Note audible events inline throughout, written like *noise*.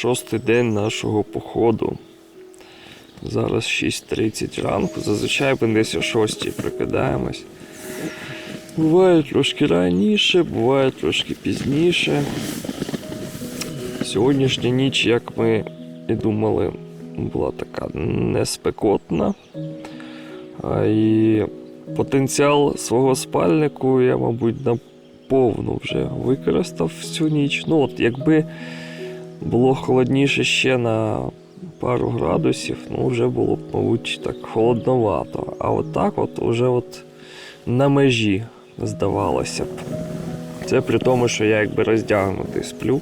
шостий день нашого походу. Зараз 6.30 ранку. Зазвичай ми десь о 6 прокидаємось. Буває трошки раніше, буває трошки пізніше. Сьогоднішня ніч, як ми і думали, була така неспекотна. А і потенціал свого спальнику я, мабуть, наповну вже використав всю ніч. Ну, от якби було холодніше ще на пару градусів, ну вже було б, мабуть, так холодновато. А от так, от уже от на межі здавалося б. Це при тому, що я якби роздягнутий сплю.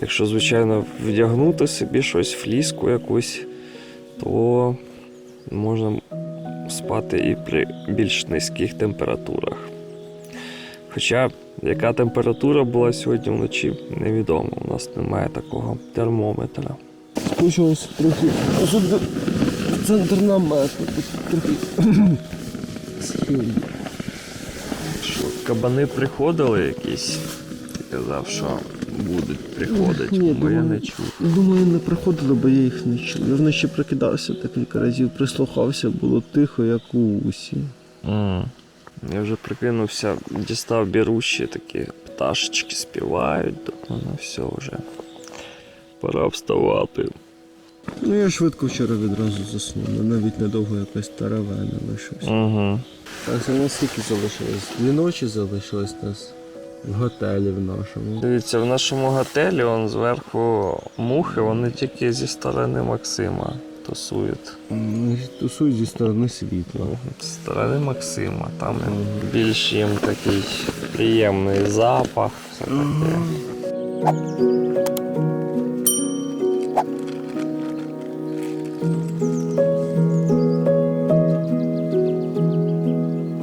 Якщо, звичайно, вдягнути собі щось, фліску якусь, то можна спати і при більш низьких температурах. Хоча яка температура була сьогодні вночі, невідомо. У нас немає такого термометра. Спущуюсь трохи в центр намету. Трохи. Що, кабани приходили якісь? Ти казав, що будуть приходити, Ні, бо я не чув. Думаю, не приходили, бо я їх не чув. Я вночі прокидався декілька разів, прислухався, було тихо, як у усі. М. Я вже прикинувся, дістав бірущі такі пташечки співають, думаю, ну все вже. Пора вставати. Ну я швидко вчора відразу заснув, навіть недовго якась таравена лишився. Угу. Так, це наскільки залишилось? Дві ночі залишилось нас в готелі в нашому. Дивіться, в нашому готелі он зверху мухи, вони тільки зі сторони Максима тусують. Тусують зі сторони світла. З сторони Максима. Там більш їм такий приємний запах. Все таке.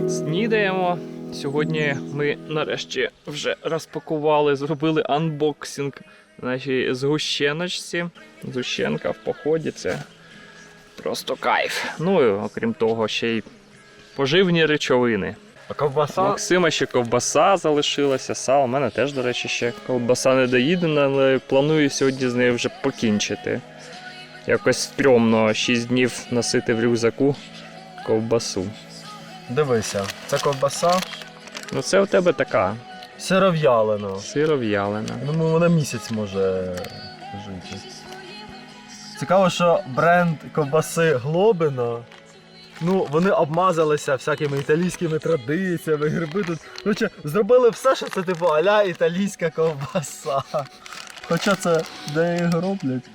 Снідаємо. Сьогодні ми нарешті вже розпакували, зробили анбоксинг нашій згущеночці. Згущенка в поході це просто кайф. Ну і окрім того, ще й поживні речовини. А ковбаса? Максима ще ковбаса залишилася, сало. У мене теж, до речі, ще ковбаса не доїдена, але планую сьогодні з нею вже покінчити. Якось стрьомно 6 днів носити в рюкзаку ковбасу. Дивися, це ковбаса Ну це у тебе така сиров'ялина. сиров'ялина. Думаю, вона місяць може жити. Цікаво, що бренд ковбаси Глобино. Ну, вони обмазалися всякими італійськими традиціями, гриби тут. Короче, зробили все, що це типу аля італійська ковбаса. Хоча це де їх роблять?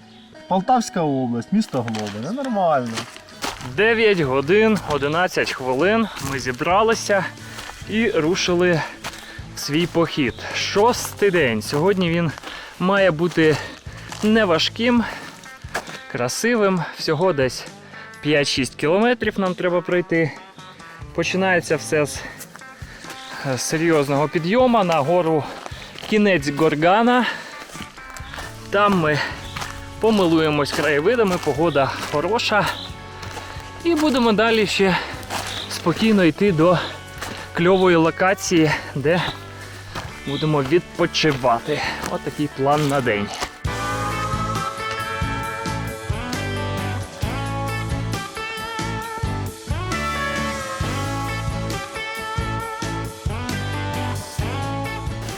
Полтавська область, місто Глобино, нормально. 9 годин 11 хвилин ми зібралися і рушили свій похід. Шостий день. Сьогодні він має бути неважким, красивим. Всього десь 5-6 кілометрів нам треба пройти. Починається все з е, серйозного підйому на гору кінець Горгана. Там ми помилуємось краєвидами, погода хороша. І будемо далі ще спокійно йти до кльової локації, де будемо відпочивати. Ось такий план на день.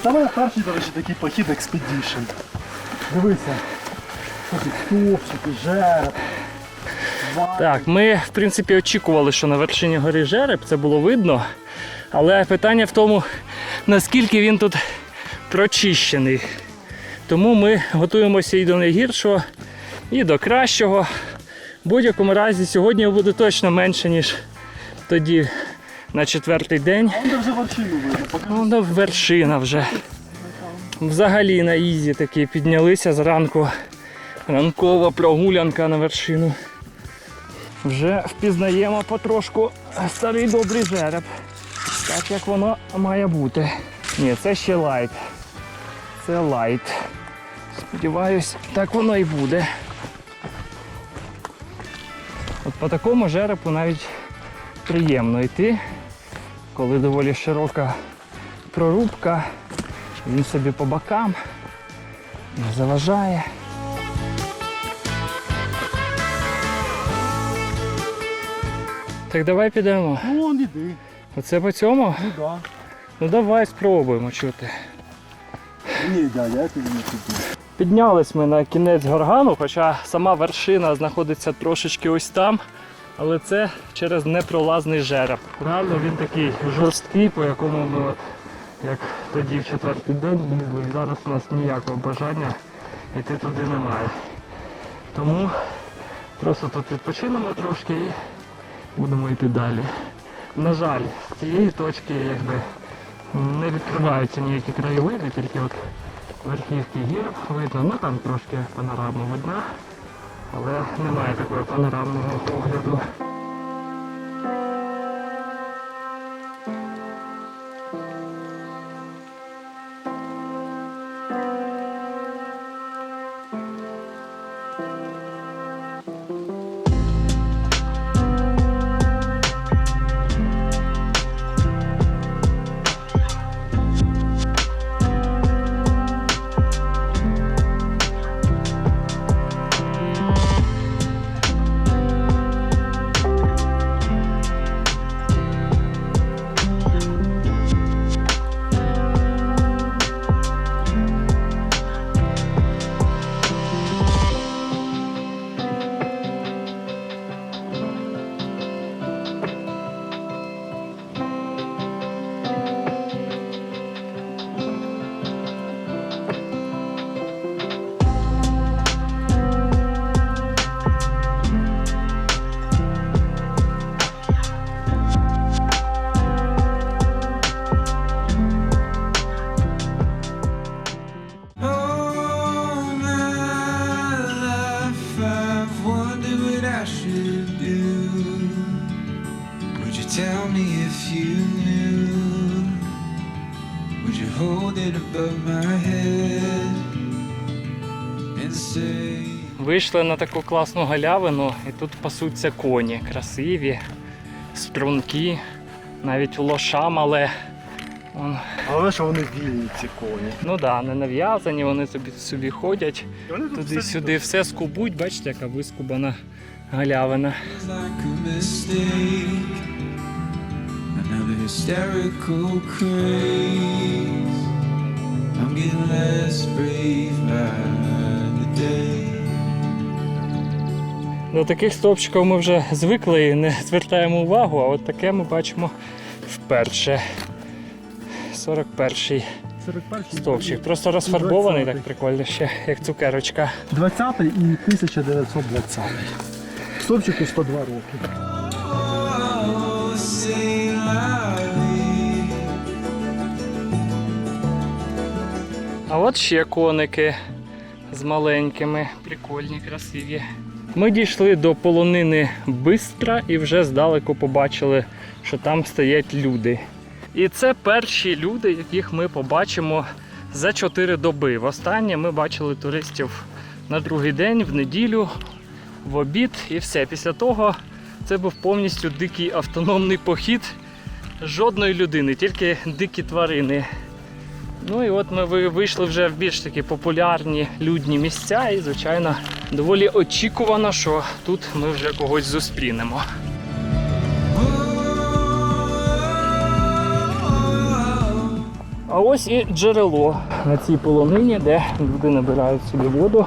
Мене перший, до речі, такий похід експедішн. Дивися. Топчики, жереб. Так, ми в принципі очікували, що на вершині гори жереб це було видно. Але питання в тому, наскільки він тут прочищений. Тому ми готуємося і до найгіршого, і до кращого. В будь-якому разі сьогодні буде точно менше, ніж тоді на четвертий день. Де вже вершину видно. Ну, вершина вже. Взагалі на ізі таки піднялися зранку. Ранкова прогулянка на вершину. Вже впізнаємо потрошку старий добрий жереб. Так як воно має бути. Ні, це ще лайт. Це лайт. Сподіваюсь, так воно і буде. От по такому жеребу навіть приємно йти, коли доволі широка прорубка, він собі по бокам. Не заважає. Так давай підемо. Ну, он іди. Оце по цьому? Ну да. Ну давай спробуємо чути. Ні, да, я тобі не піду. Піднялись ми на кінець горгану, хоча сама вершина знаходиться трошечки ось там, але це через непролазний жереб. Реально він такий жорсткий, по якому ми як тоді в четвертий день їздили, і зараз у нас ніякого бажання йти туди немає. Тому просто тут відпочинемо трошки і будемо йти далі. На жаль, з цієї точки якби не відкриваються ніякі краєвиди, тільки от верхівки гір видно, ну там трошки панорама видна, але немає такого панорамного погляду. Вийшли на таку класну галявину, і тут пасуться коні. Красиві, струнки, навіть лоша мале. Вон, Але що вони вільні, ці коні. Ну так, да, не нав'язані, вони собі, собі ходять. Туди-сюди все скубуть, бачите, яка вискубана галявина. Hysterical craze. I'm getting less brave by the day. До таких стовпчиків ми вже звикли і не звертаємо увагу, а от таке ми бачимо вперше. 41-й 41 стовпчик. Просто розфарбований, так прикольно ще, як цукерочка. 20 і 1920. Стопчику 102 роки. А от ще коники з маленькими, прикольні, красиві. Ми дійшли до полонини Бистра і вже здалеку побачили, що там стоять люди. І це перші люди, яких ми побачимо за 4 доби. Востаннє ми бачили туристів на другий день, в неділю, в обід і все. Після того це був повністю дикий автономний похід. Жодної людини, тільки дикі тварини. Ну і от ми вийшли вже в більш такі популярні людні місця, і, звичайно, доволі очікувано, що тут ми вже когось зустрінемо. А ось і джерело на цій полонині, де люди набирають собі воду.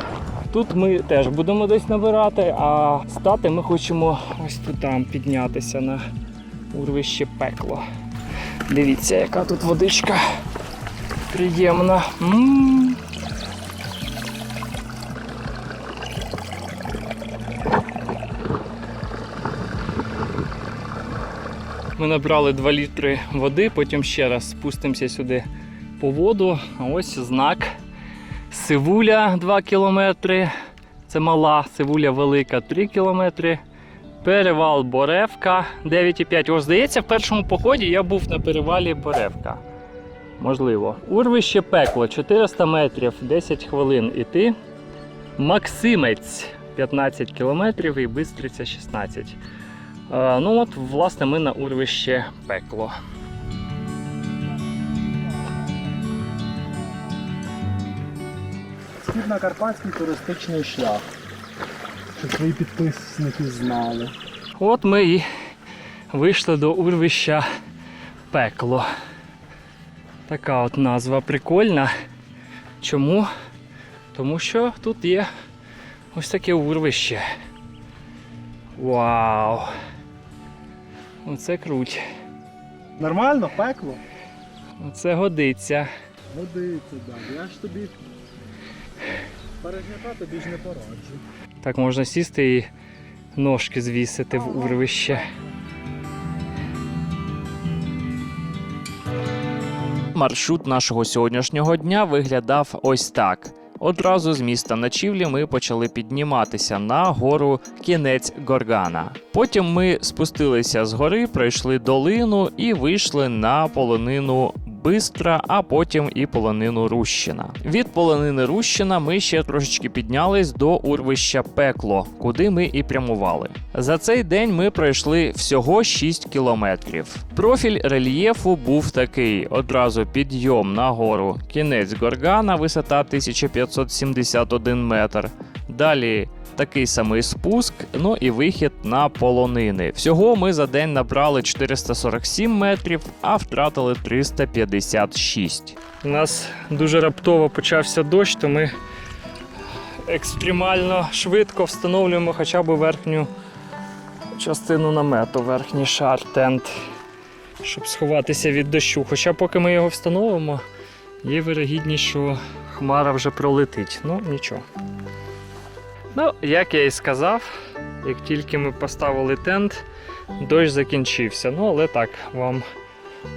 Тут ми теж будемо десь набирати, а стати ми хочемо ось тут там піднятися на урвище пекло. Дивіться, яка тут водичка приємна. М. Ми набрали 2 літри води, потім ще раз спустимося сюди по воду. Ось знак Сивуля 2 кілометри. Це мала, Сивуля велика 3 кілометри. Перевал Боревка 9,5. О, здається, в першому поході я був на перевалі Боревка. Можливо. Урвище пекло 400 метрів, 10 хвилин іти. Максимець 15 кілометрів і Бистриця 16. Е, ну от, власне, ми на урвище пекло. Вихід на карпатський туристичний шлях. Щоб свої підписники знали. От ми і вийшли до урвища пекло. Така от назва прикольна. Чому? Тому що тут є ось таке урвище. Вау! Оце круть. Нормально, пекло? Оце годиться. Годиться, да. Я ж тобі пережняка тобі ж не пораджу. Так можна сісти і ножки звісити в урвище. Маршрут нашого сьогоднішнього дня виглядав ось так. Одразу з міста ночівлі ми почали підніматися на гору кінець Горгана. Потім ми спустилися з гори, пройшли долину і вийшли на полонину Бистра, а потім і полонину Рущина. Від полонини Рущина ми ще трошечки піднялись до урвища Пекло, куди ми і прямували. За цей день ми пройшли всього 6 кілометрів. Профіль рельєфу був такий: одразу підйом на гору, кінець Горгана, висота 1571 метр. Далі такий самий спуск, ну і вихід на полонини. Всього ми за день набрали 447 метрів, а втратили 356. У нас дуже раптово почався дощ, то ми екстремально швидко встановлюємо хоча б верхню частину намету, верхній шар тент, щоб сховатися від дощу. Хоча поки ми його встановимо, є вирогідність, що хмара вже пролетить. Ну, нічого. Ну, як я і сказав, як тільки ми поставили тент, дощ закінчився. Ну, але так, вам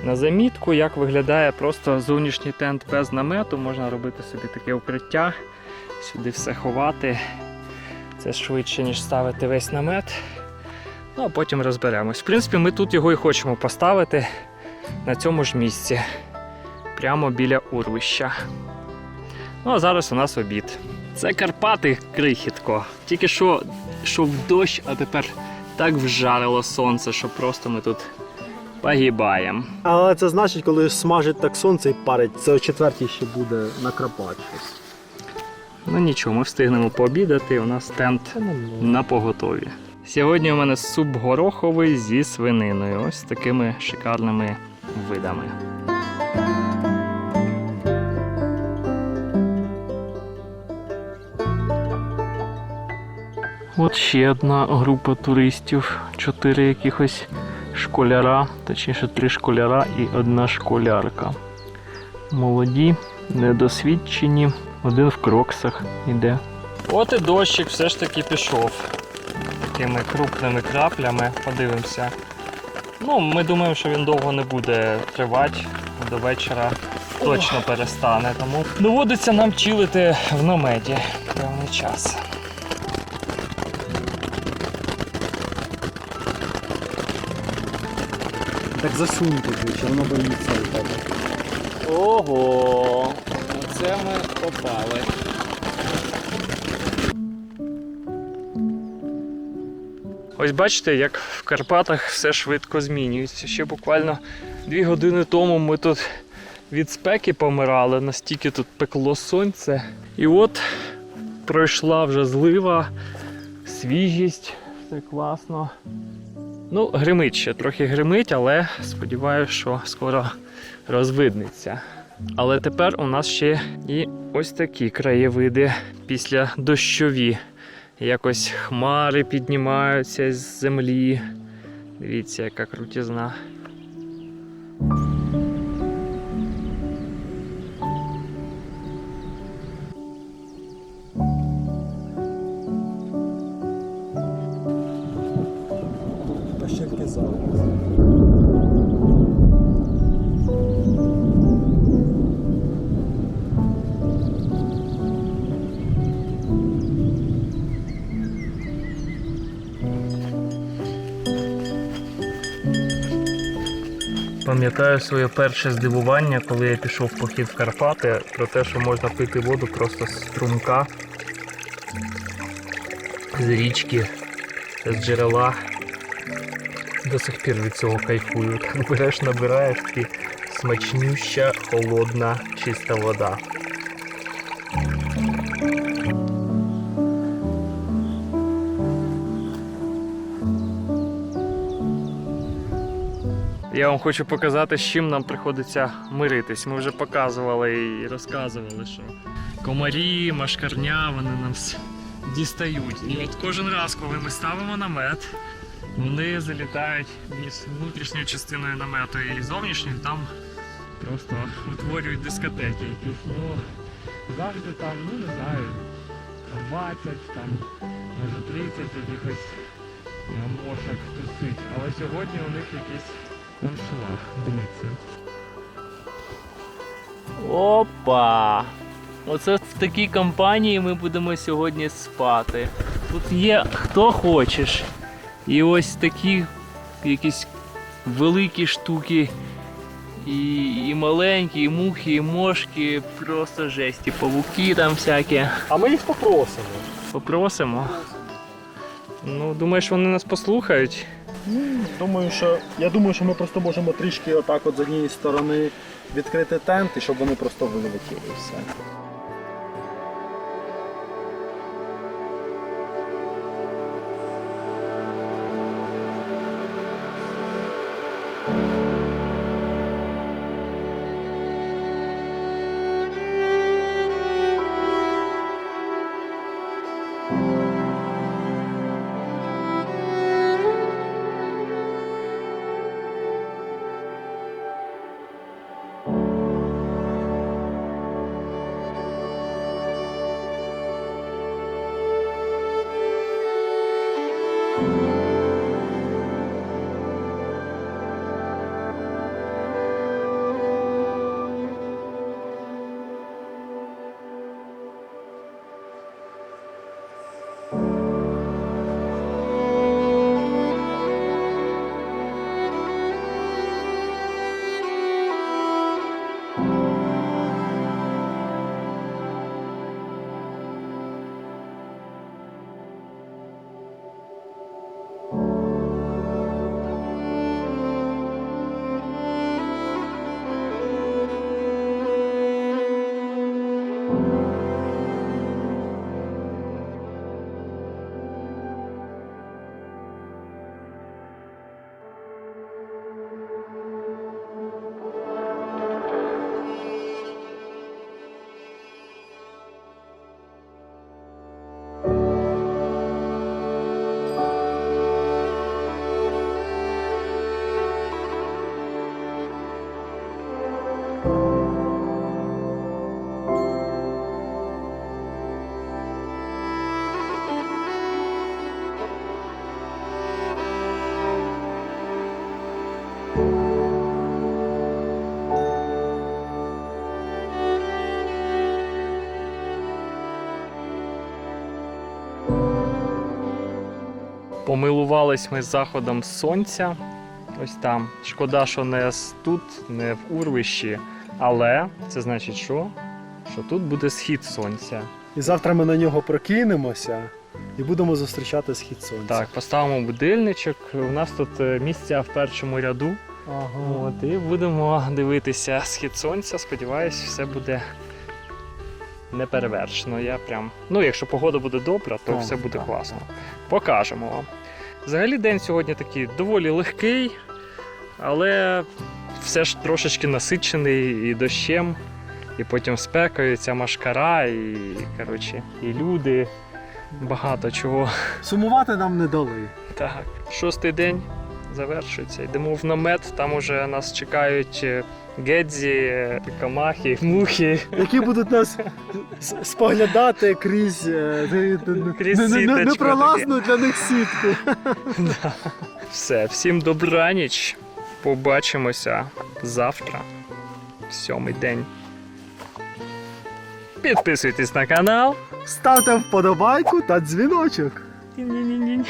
на замітку, як виглядає просто зовнішній тент без намету. Можна робити собі таке укриття, сюди все ховати. Це швидше, ніж ставити весь намет. Ну, а потім розберемось. В принципі, ми тут його і хочемо поставити на цьому ж місці, прямо біля урвища. Ну, а зараз у нас обід. Це Карпати крихітко. Тільки що йшов дощ, а тепер так вжарило сонце, що просто ми тут погибаємо. Але це значить, коли смажить так сонце і парить, це о четвертій ще буде накрапати щось. Ну нічого, ми встигнемо пообідати, у нас тент на поготові. Сьогодні у мене суп гороховий зі свининою. Ось такими шикарними видами. От ще одна група туристів, чотири якихось школяра, точніше три школяра і одна школярка. Молоді, недосвідчені, один в кроксах іде. От і дощик все ж таки пішов. Такими крупними краплями. Подивимося. Ну, ми думаємо, що він довго не буде тривати. До вечора точно перестане. Тому доводиться нам чилити в наметі певний час. Так засунь туди, чи воно боїться тебе. Ого! Оце ми попали. Ось бачите, як в Карпатах все швидко змінюється. Ще буквально дві години тому ми тут від спеки помирали, настільки тут пекло сонце. І от пройшла вже злива, свіжість, все класно. Ну, гримить ще, трохи гримить, але сподіваюся, що скоро розвиднеться. Але тепер у нас ще і ось такі краєвиди після дощові. Якось хмари піднімаються з землі. Дивіться, яка крутізна. Пам'ятаю своє перше здивування, коли я пішов в похід в Карпати, про те, що можна пити воду просто з струмка, з річки, з джерела. До сих пір від цього кайфую. Так береш, набираєш і смачнюща, холодна, чиста вода. Я вам хочу показати, з чим нам приходиться миритись. Ми вже показували і розказували, що комарі, машкарня, вони нам дістають. І от кожен раз, коли ми ставимо намет, вони залітають між внутрішньою частиною намету і зовнішньою, там просто утворюють дискотеки якісь. Ну, завжди там, ну не знаю, 20, там, може 30 якихось е, мошок тусить. Але сьогодні у них якийсь аншлаг. Дивіться. Опа! Оце в такій компанії ми будемо сьогодні спати. Тут є хто хочеш. І ось такі якісь великі штуки. І, і маленькі, і мухи, і мошки, просто жесть. І павуки там всякі. А ми їх попросимо. Попросимо. Ну, думаєш, вони нас послухають? Думаю, що я думаю, що ми просто можемо трішки отак от з однієї сторони відкрити тент, і щоб вони просто вилетіли і все. Помилувались ми заходом сонця. Ось там. Шкода, що не тут, не в урвищі. Але це значить, що? Що тут буде схід сонця. І завтра ми на нього прокинемося і будемо зустрічати схід сонця. Так, поставимо будильничок. У нас тут е, місця в першому ряду. Ага. От, і будемо дивитися схід сонця. Сподіваюсь, все буде неперевершено. Я прям. Ну, якщо погода буде добра, то Так, все буде так, класно. Покажемо вам. Взагалі день сьогодні такий доволі легкий, але все ж трошечки насичений і дощем, і потім спекою, ця машкара, і, коротше, і люди. Багато чого. Сумувати нам не дали. Так, шостий день завершується. Йдемо в намет, там уже нас чекають е, гедзі, е, камахи, *laughs* мухи. Які будуть нас споглядати крізь, е, не- Крізь не- не- сіточку непролазну для них сітку. *laughs* Все, всім добраніч. Побачимося завтра, сьомий день. Підписуйтесь на канал. Ставте вподобайку та дзвіночок. Ні-ні-ні.